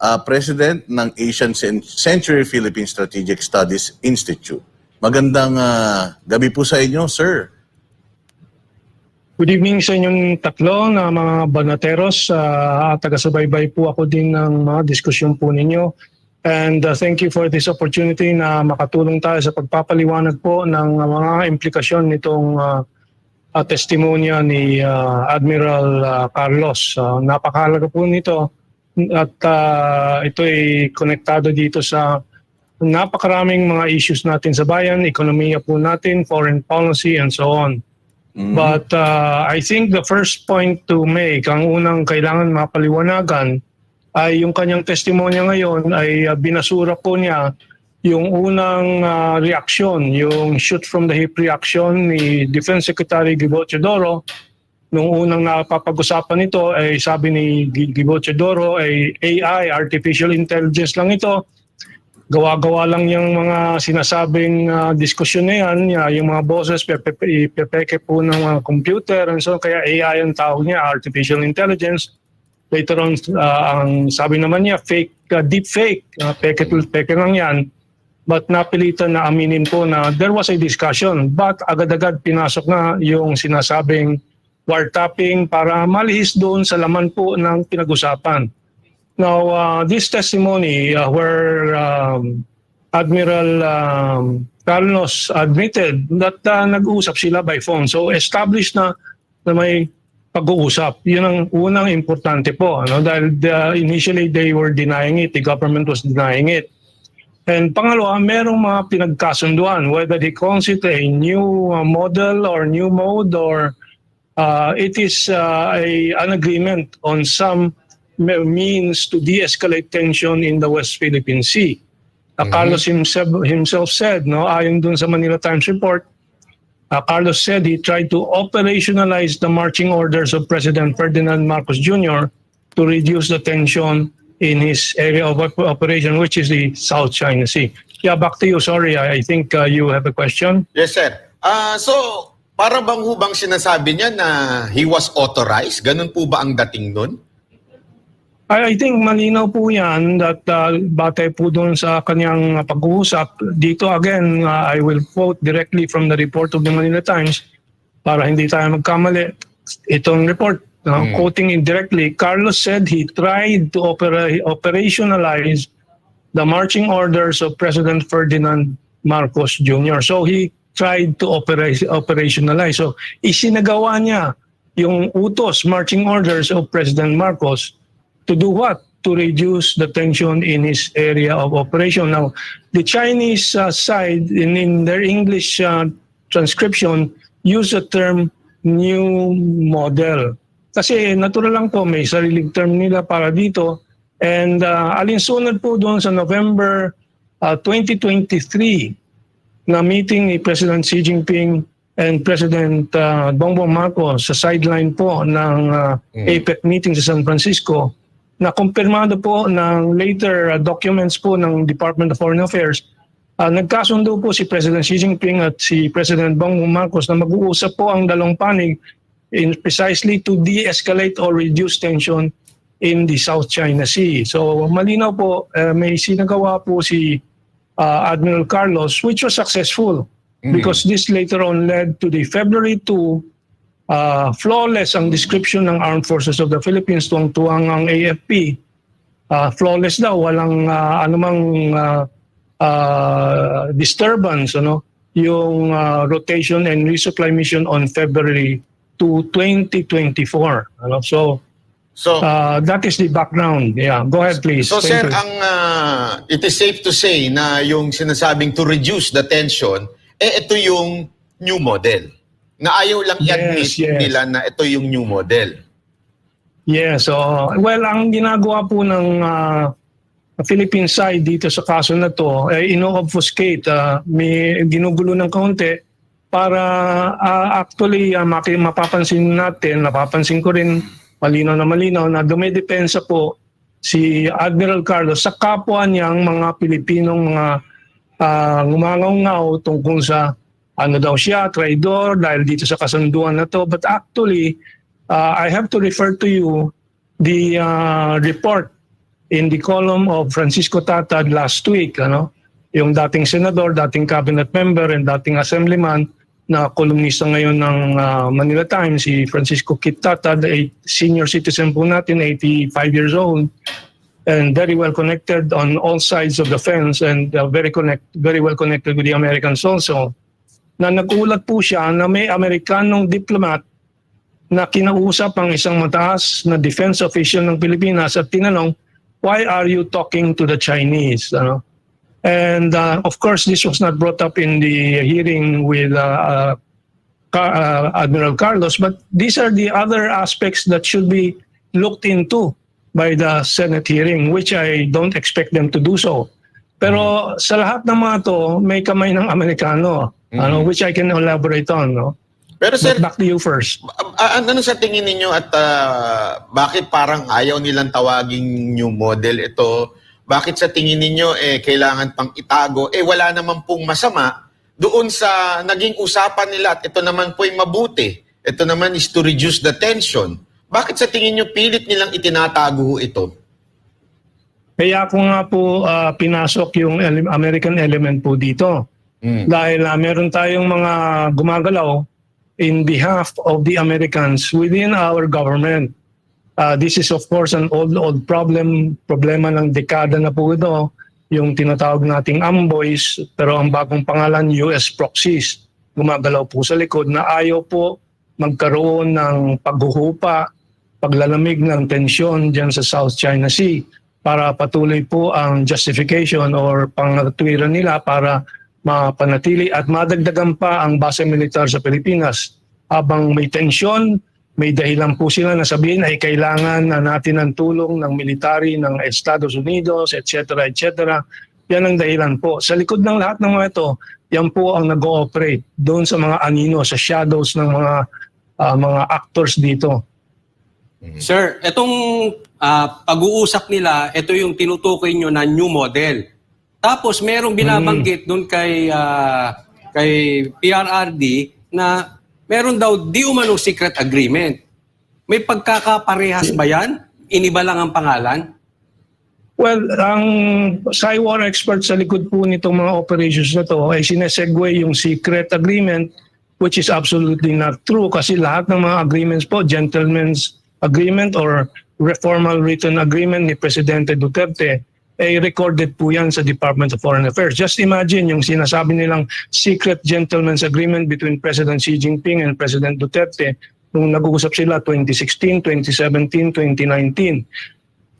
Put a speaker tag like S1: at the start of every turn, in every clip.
S1: ah, President ng Asian Cen- Century Philippine Strategic Studies Institute. Magandang ah, gabi po sa inyo, sir.
S2: Good evening sa inyong tatlo na mga banateros. Uh, taga-subaybay po ako din ng mga diskusyon po ninyo. And uh, thank you for this opportunity na makatulong tayo sa pagpapaliwanag po ng mga implikasyon nitong uh, uh, testimonya ni uh, Admiral uh, Carlos. Uh, napakahalaga po nito at uh, ito ay konektado dito sa napakaraming mga issues natin sa bayan, ekonomiya po natin, foreign policy and so on.
S1: Mm.
S2: But uh, I think the first point to make, ang unang kailangan mapaliwanagan, ay yung kanyang testimonya ngayon ay uh, binasura po niya yung unang uh, reaksyon, yung shoot from the hip reaction ni Defense Secretary Gibo Teodoro. Nung unang napapag-usapan ito ay sabi ni Gi- Gibo Teodoro ay AI, artificial intelligence lang ito gawa-gawa lang yung mga sinasabing uh, diskusyon na yan, ya- yung mga boses, pepe- ipepeke po ng mga computer and so kaya AI ang tawag niya, artificial intelligence. Later on, uh, ang sabi naman niya, fake, uh, deep fake, uh, peke, peke lang yan. But napilitan na aminin po na there was a discussion but agad-agad pinasok na yung sinasabing wiretapping para malihis doon sa laman po ng pinag-usapan. Now, uh, this testimony uh, where um, Admiral um, Carlos admitted that uh, nag-uusap sila by phone. So established na na may pag-uusap. Yun ang unang importante po. Ano? Dahil uh, initially they were denying it. The government was denying it. And pangalawa, merong mga pinagkasunduan, whether he calls it a new uh, model or new mode or uh, it is uh, a, an agreement on some means to de-escalate tension in the West Philippine Sea. Uh, Carlos himself, himself said, no, ayon dun sa Manila Times report, uh, Carlos said he tried to operationalize the marching orders of President Ferdinand Marcos Jr. to reduce the tension in his area of operation, which is the South China Sea. Yeah, back to you. Sorry, I, I think uh, you have a question.
S3: Yes, sir. Ah, so, para bang hubang sinasabi niya na he was authorized? Ganun po ba ang dating nun?
S2: I, I think malinaw po yan that uh, batay po doon sa kanyang pag-uusap. Dito again, uh, I will quote directly from the report of the Manila Times para hindi tayo magkamali. Itong report, uh,
S3: Mm.
S2: quoting indirectly, Carlos said he tried to opera- operationalize the marching orders of President Ferdinand Marcos Jr. So he tried to opera- operationalize. So isinagawa niya yung utos, marching orders of President Marcos to do what? To reduce the tension in his area of operation. Now, the Chinese uh, side, in, in their English uh, transcription, use the term new model. Kasi natural lang po, may sariling term nila para dito. And uh, alinsunod po doon sa November uh, 2023 na meeting ni President Xi Jinping and President uh, Bongbong Marcos sa sideline po ng uh,
S3: Mm.
S2: APEC meeting sa San Francisco na kumpirmado po ng later uh, documents po ng Department of Foreign Affairs uh, nagkasundo po si President Xi Jinping at si President Bongbong Marcos na mag-uusap po ang dalawang panig in precisely to de-escalate or reduce tension in the South China Sea. So malinaw po, uh, may sinagawa po si uh, Admiral Carlos which was successful because this later on led to the February 2 uh, flawless ang description ng Armed Forces of the Philippines tuwang-tuwang ang AFP. Uh, flawless daw, walang uh, anumang uh, uh, disturbance, ano, yung uh, rotation and resupply mission on February 2, 2024. Ano? So,
S3: So,
S2: uh, that is the background. Yeah, go ahead please.
S3: so
S2: Thank
S3: sir,
S2: you.
S3: ang ah, it is safe to say na yung sinasabing to reduce the tension, eh ito yung new model. Na ayaw lang
S2: Yes,
S3: i-admit
S2: yes.
S3: nila na ito yung new model.
S2: Yeah, so well ang ginagawa po ng uh, Philippine side dito sa kaso na to ay ino-obfuscate, uh, may ginugulo ng kaunti para uh, actually uh, mapapansin natin, napapansin ko rin malinaw na malinaw na dumidepensa po si Admiral Carlos sa kapwa niyang mga Pilipinong mga uh, ngumangaw tungkol sa ano daw siya, traidor dahil dito sa kasunduan na to. But actually, uh, I have to refer to you the uh, report in the column of Francisco Tatad last week, ano, yung dating senador, dating cabinet member, and dating assemblyman na kolumnista ngayon ng ah, Manila Times, si Francisco Kit Tatad, a senior citizen po natin, 85 years old, and very well connected on all sides of the fence and uh, very connect very well connected with the Americans also na nagulat po siya na may Amerikanong diplomat na kinausap ang isang mataas na defense official ng Pilipinas at tinanong, why are you talking to the Chinese? Ano? And uh, of course, this was not brought up in the hearing with uh, uh, Car- uh, Admiral Carlos, but these are the other aspects that should be looked into by the Senate hearing, which I don't expect them to do so. Pero sa lahat ng mga to, may kamay ng Amerikano, ano, which I can elaborate on. No?
S3: Pero sir,
S2: But back to you first.
S3: Ah, ano sa tingin ninyo at ah, bakit parang ayaw nilang tawaging new model ito? Bakit sa tingin ninyo eh kailangan pang itago? Eh wala naman pong masama doon sa naging usapan nila at ito naman po ay mabuti. Ito naman is to reduce the tension. Bakit sa tingin nyo pilit nilang itinatago ito?
S2: Kaya ako nga po ah, pinasok yung ele- American element po dito.
S3: Mm.
S2: Dahil ah, meron tayong mga gumagalaw in behalf of the Americans within our government. Uh, this is of course an old old problem, problema ng dekada na po ito, yung tinatawag nating amboys, pero ang bagong pangalan US proxies. Gumagalaw po sa likod na ayaw po magkaroon ng paghuhupa, paglalamig ng tensyon dyan sa South China Sea para patuloy po ang justification or pangatwiran nila para mapanatili at madagdagan pa ang base militar sa Pilipinas. Habang may tensyon, may dahilan po sila na sabihin ay kailangan na natin ng tulong ng military ng Estados Unidos, etc. etc. Yan ang dahilan po. Sa likod ng lahat ng mga ito, yan po ang nag-ooperate doon sa mga anino, sa shadows ng mga ah, mga actors dito.
S4: Sir, itong ah, pag-uusap nila, ito yung tinutukoy nyo na new model. Tapos merong binabanggit doon kay ah, kay PRRD na meron daw di umanong secret agreement. May pagkakaparehas ba yan? Iniba lang ang pangalan?
S2: Well, ang Cywar expert sa likod po nitong mga operations na to ay sinesegue yung secret agreement which is absolutely not true kasi lahat ng mga agreements po, gentleman's agreement or reformal written agreement ni Presidente Duterte ay recorded po yan sa Department of Foreign Affairs. Just imagine yung sinasabi nilang secret gentleman's agreement between President Xi Jinping and President Duterte nung nag-uusap sila 2016, 2017, 2019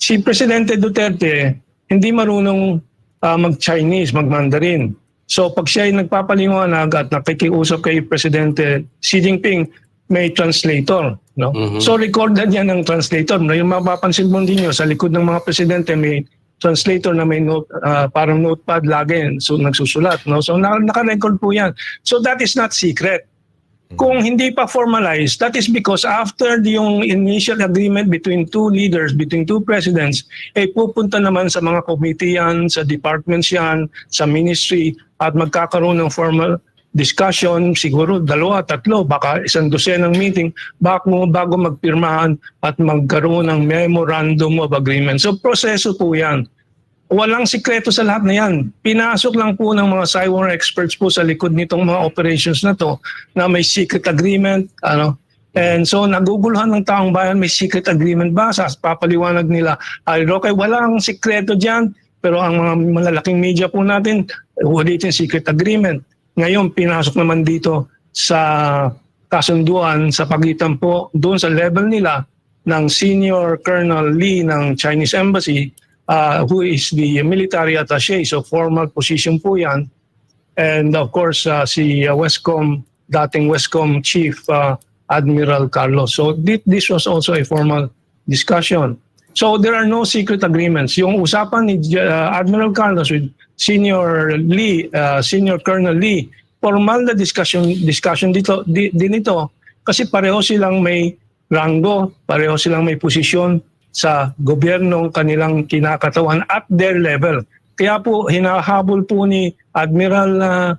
S2: si Presidente Duterte hindi marunong ah, mag-Chinese, mag-Mandarin. So pag siya ay nagpapaliwanag at nakikiusap kay Presidente Xi Jinping, may translator. No?
S4: Mhm.
S2: So recorded yan ng translator. No? Yung mapapansin mo din nyo, sa likod ng mga presidente may translator na may note, ah, parang notepad lagi so, nagsusulat. No? So na- naka-record po yan. So that is not secret. Kung hindi pa formalized, that is because after the- yung initial agreement between two leaders, between two presidents, eh pupunta naman sa mga committee yan, sa departments yan, sa ministry, at magkakaroon ng formal discussion, siguro dalawa, tatlo, baka isang dosenang meeting, bago, bago magpirmahan at magkaroon ng memorandum of agreement. So proseso po yan. Walang sikreto sa lahat na yan. Pinasok lang po ng mga cyber experts po sa likod nitong mga operations na to na may secret agreement. Ano, And so naguguluhan ng taong bayan, may secret agreement ba? Sa papaliwanag nila, ay okay, walang sikreto dyan. Pero ang mga malalaking media po natin, ulitin secret agreement. Ngayon, pinasok naman dito sa kasunduan sa pagitan po doon sa level nila ng Senior Colonel Lee ng Chinese Embassy uh, who is the military attaché. So formal position po yan. And of course, uh, si uh, Westcom, dating Westcom Chief uh, Admiral Carlos. So thi- this was also a formal discussion. So there are no secret agreements. Yung usapan ni uh, Admiral Carlos with Senior Lee, uh, Senior Colonel Lee, formal na discussion discussion dito di, din ito kasi pareho silang may rango, pareho silang may posisyon sa gobyernong kanilang kinakatawan at their level. Kaya po hinahabol po ni Admiral uh,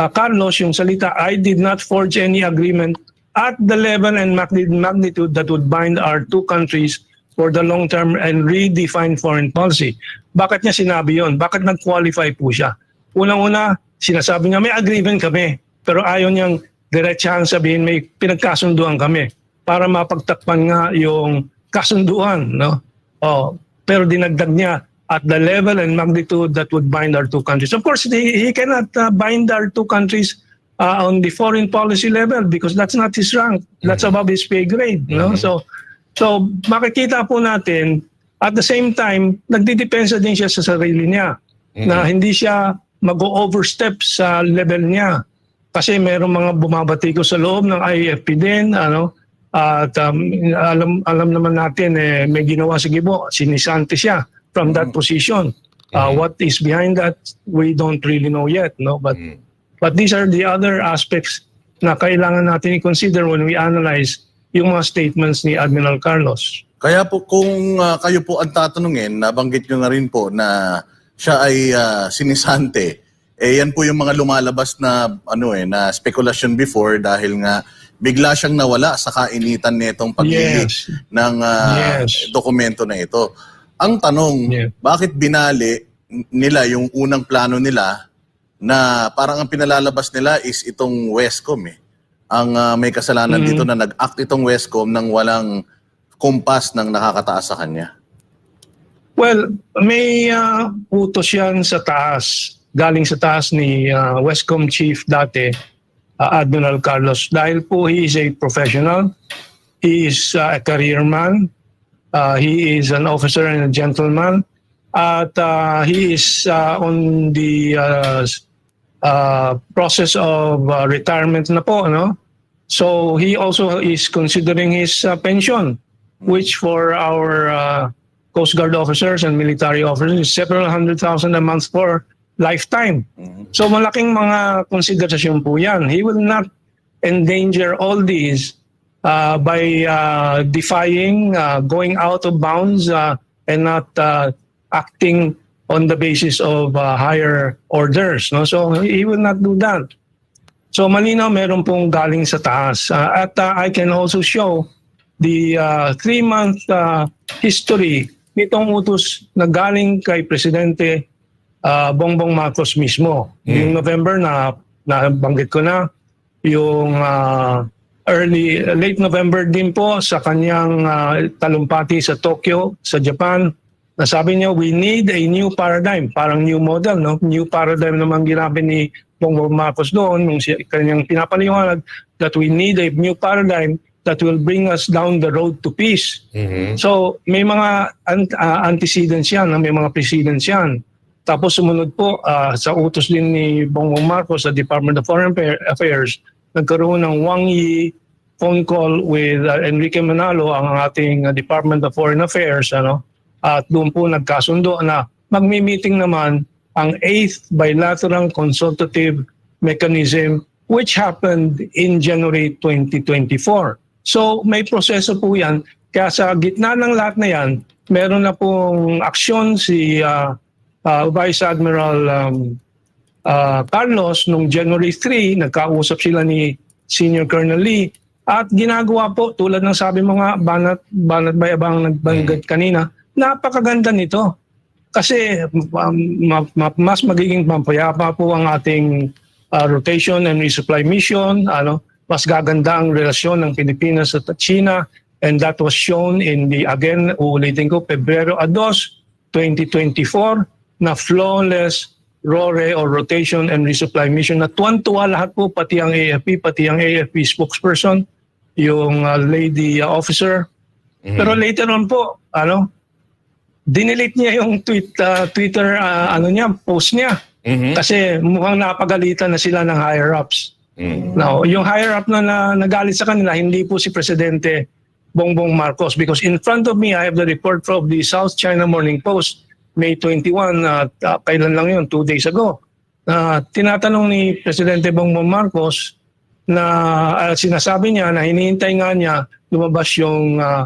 S2: uh, Carlos yung salita, I did not forge any agreement at the level and magni- magnitude that would bind our two countries for the long term and redefine foreign policy. Bakit niya sinabi yon? Bakit nag-qualify po siya? Unang-una, sinasabi niya may agreement kami. Pero ayaw niyang diretsahan sabihin may pinagkasunduan kami para mapagtakpan nga yung kasunduan. No? Oh, pero dinagdag niya at the level and magnitude that would bind our two countries. Of course, he, he cannot uh, bind our two countries uh, on the foreign policy level because that's not his rank. That's above his pay grade. No? So, so makikita po natin at the same time, nagdidepensa din siya sa sarili niya na hindi siya mag-overstep sa level niya. Kasi merong mga bumabati ko sa loob ng IFP din, ano, at um, alam alam naman natin eh, may ginawa si Gibo, sinisante siya from that position. Uh, What is behind that, we don't really know yet, no? But but these are the other aspects na kailangan natin i-consider when we analyze yung mga statements ni Admiral Carlos.
S1: Kaya po kung ah, kayo po ang tatanungin, nabanggit nyo na rin po na siya ay ah, sinisante. Eh yan po yung mga lumalabas na ano eh na speculation before dahil nga bigla siyang nawala sa kainitan nitong paglili
S2: Yes.
S1: ng ah,
S2: Yes.
S1: dokumento na ito. Ang tanong,
S2: Yeah.
S1: bakit binali nila yung unang plano nila na parang ang pinalalabas nila is itong Westcom eh. Ang ah, may kasalanan
S2: Mm.
S1: dito na nag-act itong Westcom nang walang kumpas ng nakakataas sa kanya.
S2: Well, may uh, utos yan sa taas, galing sa taas ni uh, Westcom Chief dati, uh, Admiral Carlos. Dahil po he is a professional, he is uh, a career man, uh, he is an officer and a gentleman, at uh, he is uh, on the uh, uh, process of uh, retirement na po, no? So he also is considering his uh, pension, which for our uh, Coast Guard officers and military officers is several hundred thousand a month for lifetime. So malaking mga konsiderasyon po yan. He will not endanger all these uh, by uh, defying, uh, going out of bounds, uh, and not uh, acting on the basis of uh, higher orders. No? So he will not do that. So malinaw meron pong galing sa taas. Uh, at uh, I can also show the uh, three-month uh, history nitong utos na galing kay Presidente uh, Bongbong Marcos mismo. Yung November na nabanggit ko na, yung uh, early, late November din po sa kanyang uh, talumpati sa Tokyo, sa Japan, nasabi niya, we need a new paradigm, parang new model, no? New paradigm naman ginabi ni Bongbong Marcos doon, nung kanyang pinapaliwanag that we need a new paradigm that will bring us down the road to peace. So, may mga ant- ah, antecedents yan, ah, may mga precedents yan. Tapos sumunod po ah, sa utos din ni Bongbong Marcos sa Department of Foreign Affair- Affairs, nagkaroon ng Wang Yi phone call with ah, Enrique Manalo, ang ating ah, Department of Foreign Affairs, ano? At doon po nagkasundo na magmi-meeting naman ang 8th Bilateral Consultative Mechanism which happened in January 2024. So may proseso po yan. Kaya sa gitna ng lahat na yan, meron na pong aksyon si ah, ah, Vice Admiral um, ah, Carlos nung January 3, nagkausap sila ni Senior Colonel Lee. At ginagawa po tulad ng sabi mo nga banat banat bayabang nagbanggit kanina napakaganda nito. Kasi um, ma- ma- mas magiging pampayapa po ang ating uh, rotation and resupply mission ano mas gaganda ang relasyon ng Pilipinas at China and that was shown in the again uulitin ko Pebrero 2 2024 na flawless RORE or rotation and resupply mission. Na tuwan-tuwa lahat po pati ang AFP pati ang AFP spokesperson yung uh, lady uh, officer. Pero later on po ano dinelete niya yung tweet uh, Twitter uh, ano niya post niya. Kasi mukhang napagalitan na sila ng higher ups Now, yung higher up na, na nagalit sa kanila, hindi po si Presidente Bongbong Marcos because in front of me, I have the report from the South China Morning Post, May 21, uh, uh, kailan lang yun, two days ago. na tinatanong ni Presidente Bongbong Marcos na uh, sinasabi niya na hinihintay nga niya lumabas yung uh,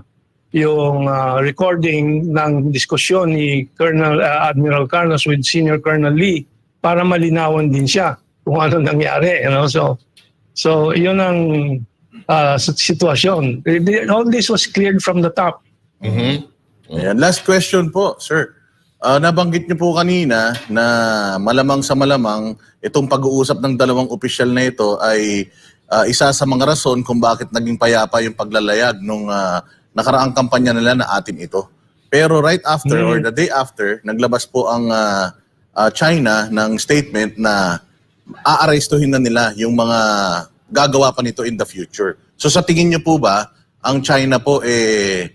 S2: yung uh, recording ng diskusyon ni Colonel uh, Admiral Carlos with Senior Colonel Lee para malinawan din siya kung ano nangyari you know so so yun ang uh, sit- sitwasyon all this was cleared from the top
S3: Mhm.
S1: Ayan. Last question po, sir. Ah, nabanggit niyo po kanina na malamang sa malamang itong pag-uusap ng dalawang opisyal na ito ay ah, isa sa mga rason kung bakit naging payapa yung paglalayag nung ah, nakaraang kampanya nila na atin ito. Pero right after or the day after, naglabas po ang ah, ah, China ng statement na aarestuhin na nila yung mga gagawa pa nito in the future. So sa tingin niyo po ba ang China po eh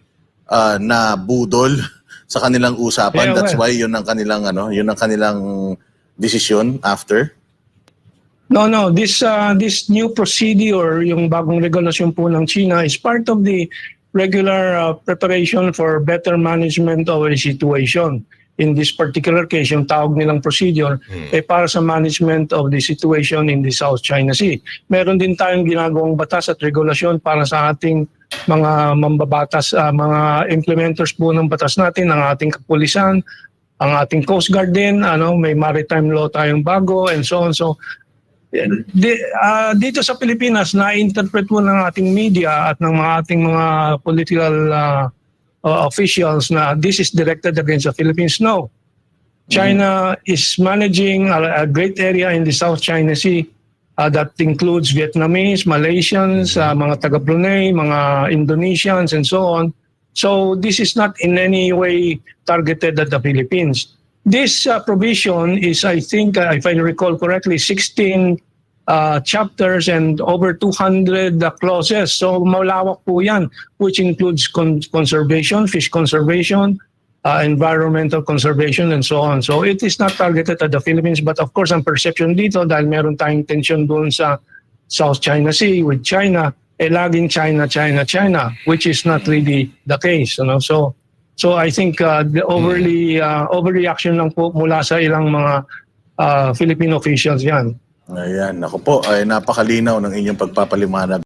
S1: ah, na budol sa kanilang usapan.
S2: Yeah,
S1: That's
S2: well.
S1: why yun ang kanilang ano, yun ang kanilang decision after.
S2: No, no. This uh, this new procedure, yung bagong regulasyon po ng China, is part of the regular uh, preparation for better management of a situation. In this particular case, yung tawag nilang procedure, eh para sa management of the situation in the South China Sea. Meron din tayong ginagawang batas at regulasyon para sa ating mga mambabatas, uh, mga implementers po ng batas natin, ang ating kapulisan, ang ating Coast Guard din, ano, may maritime law tayong bago and so on. So di, ah, dito sa Pilipinas na-interpret mo ng ating media at ng mga ating mga political ah, uh, officials na this is directed against the Philippines. No. China is managing a, a great area in the South China Sea uh, that includes Vietnamese, Malaysians, uh, mga taga Brunei, mga Indonesians, and so on. So this is not in any way targeted at the Philippines. This uh, provision is, I think, uh, if I recall correctly, 16 uh, chapters and over 200 uh, clauses. So malawak po yan, which includes con- conservation, fish conservation, uh, environmental conservation, and so on. So it is not targeted at the Philippines, but of course, ang perception dito, dahil meron tayong tension doon sa South China Sea with China, eh laging China, China, China, which is not really the case. You know? So So I think uh, the overly uh, overreaction lang po mula sa ilang mga uh, Filipino officials yan.
S1: Ayan, ako po, ay napakalinaw ng inyong pagpapaliwanag.